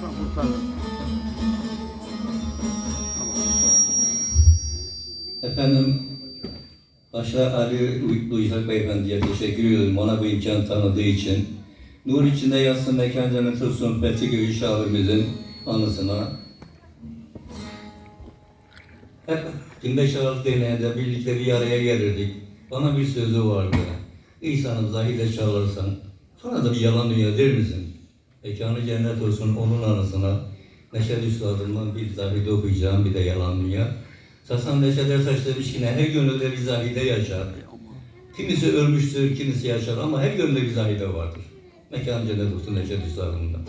Kurtar, kurtar. Tamam. Efendim, başta Ali Uyuşak Beyefendi'ye teşekkür ediyorum bana bu imkanı tanıdığı için. Nur içinde yatsın mekan cennet olsun Fethi Göyü şairimizin anısına. Hep 25 Aralık Derneği'nde birlikte bir araya gelirdik. Bana bir sözü vardı. İnsanı zahide çağırırsan, sonra da bir yalan dünya der misin? Mekanı cennet olsun onun anısına. Neşet Üstadımdan bir zahide okuyacağım bir de yalan dünya. Sasan Neşet Ertaş demiş ki her gönülde bir zahide yaşar. Kimisi ölmüştür, kimisi yaşar ama her gönülde bir zahide vardır. Mekan cennet olsun Neşet Üstadımdan.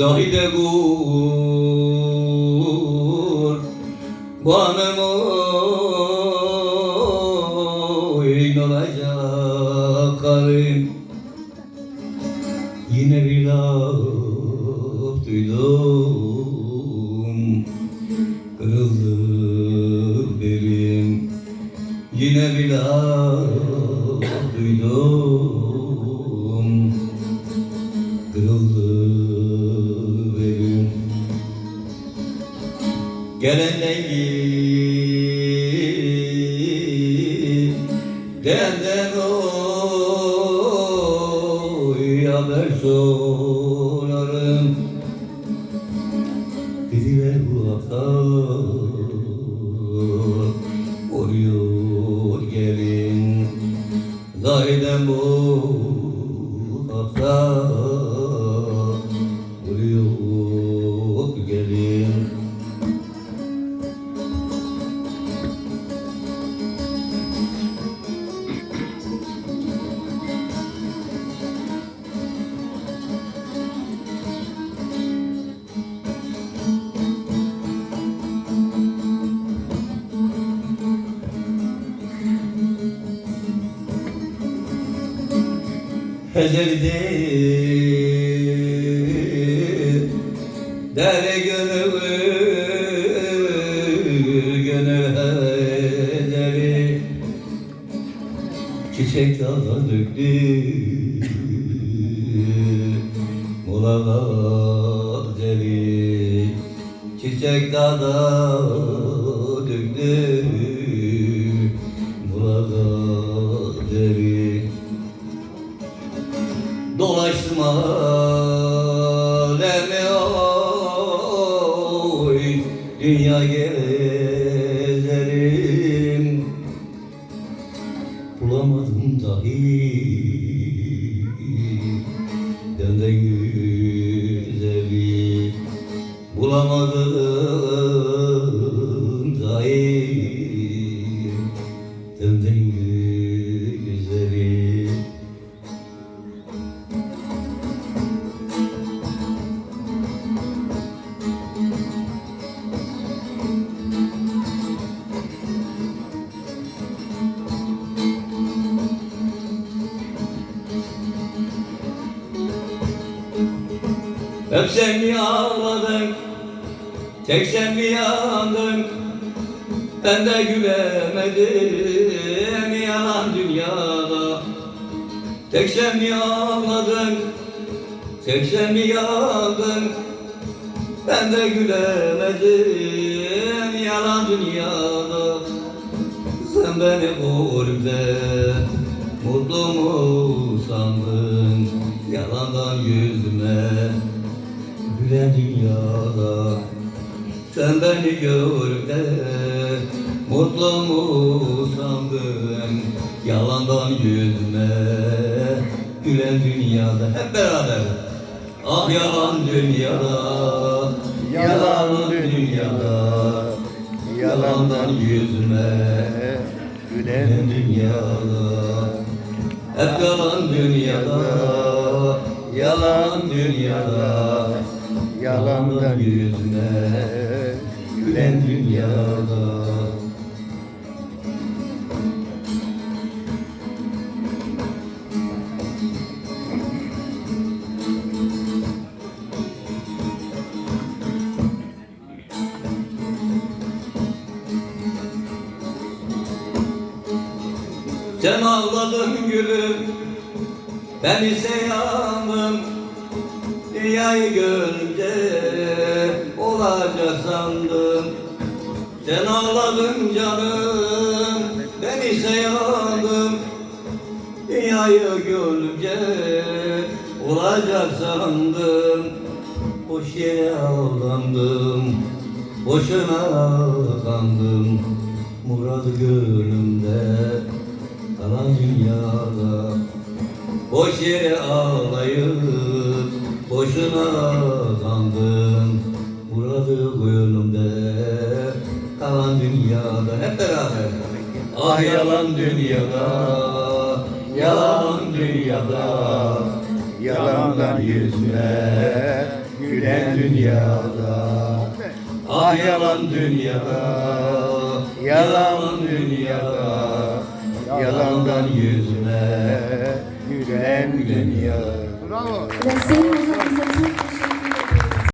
Zahide gur Banım oyun olacak karım Yine bir laf duydum Kırıldı belim. Yine bir laf duydum Gelenle git Denden oy haber sorarım. Dediler bu hafta Oluyor gelin. Zahiden bu Ecelidir Dere gönül Gönül eceli Çiçek dağda döktü. Mulalar deli. Çiçek dağda döktü Dolaştım alemi oy Dünya gezerim Bulamadım dahi Dönden güzeli Bulamadım Hep sen mi ağladın, tek sen mi yandın Ben de gülemedim yalan dünyada. Tek sen mi ağladın, tek sen mi yandın Ben de gülemedim yalan dünyada. Sen beni gurbde mutlu mu gülen dünyada Sen beni gör de mutlu mu sandın Yalandan yüzüme gülen dünyada Hep beraber. Ah yalan dünyada Yalan dünyada Yalandan yüzme Gülen dünyada. Hep yalan dünyada Yalan dünyada Yalandan yüzme Gülen dünyada. Sen ağladın gülüm Ben ise yandım Dünyayı görünce Olacak sandım. Sen ağladın canım Ben ise yandım. Dünyayı görünce Olacak sandım. Boş yere ağlandım Boşuna kandım Muradı gönlümde Kalan dünyada Boş yere ağlayıp Boşuna kandım Muradı gönlümde Kalan dünyada Hep beraber. Ah yalan dünyada Yalan dünyada. Yalandan yüzme Gülen dünyada. Ah yalan dünyada Yalan dünyada. Yalandan yüzme Gülen dünyada Bravo. Gracias.